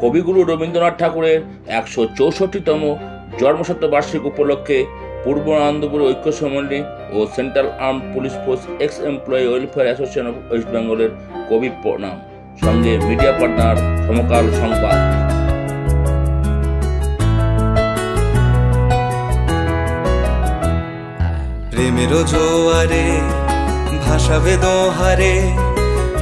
কবিগুরু রবীন্দ্রনাথ ঠাকুরের একশো চৌষট্টিতম জন্মশতবার্ষিক উপলক্ষে পূর্ব আনন্দপুর ঐক্য সম্মেলনী ও central arm police force ex employee welfare association of west বেঙ্গলের কবি প্রণাম। সঙ্গে মিডিয়া পার্টনার সমকাল সংবাদ। প্রেমের জোয়ারে ভাসাবে দোহারে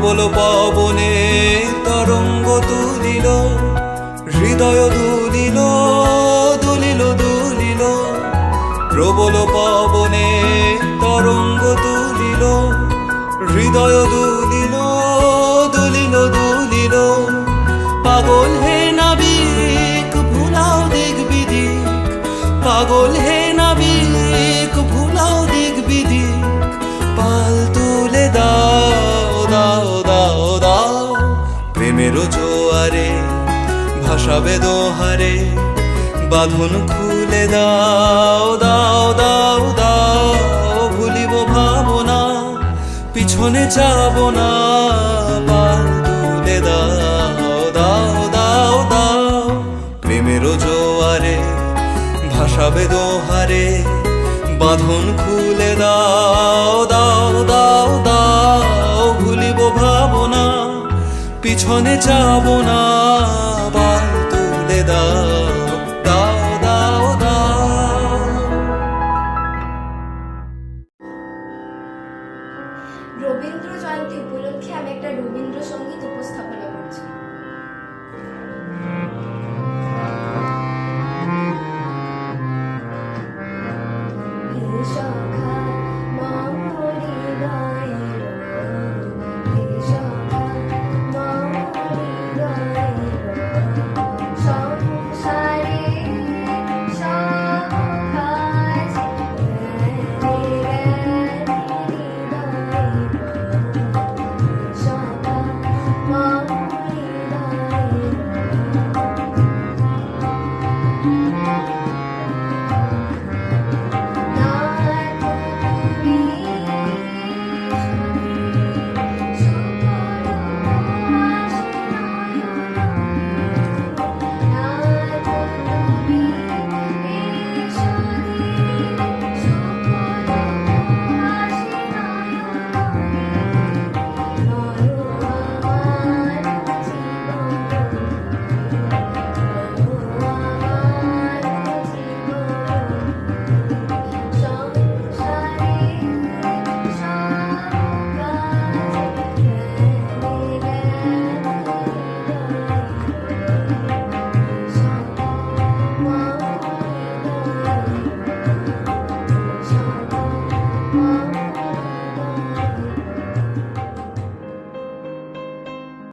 প্রবল পবনে তরঙ্গ তুলিল হৃদয় দুলিল দুলিল দুলিল। প্রবল পবনে তরঙ্গ তুলিল হৃদয় দুলিল প্রেমের জোয়ারে, ভাসাবে দোহারে, বাঁধন খুলে দাও দাও দাও দাও, ভুলিব ভাবনা, পিছনে যাব না, পাল তুলে দাও দাও দাও দাও প্রেমের জোয়ারে, ভাসাবে দোহারে, বাঁধন খুলে দাও দাও দাও দাও, ভুলিব ভাবনা পিছনে যাব না বার তুলে দাও দাও দাও। দাও রবীন্দ্র জয়ন্তী উপলক্ষে আমি একটা রবীন্দ্রসঙ্গীত উপস্থাপনা করছি।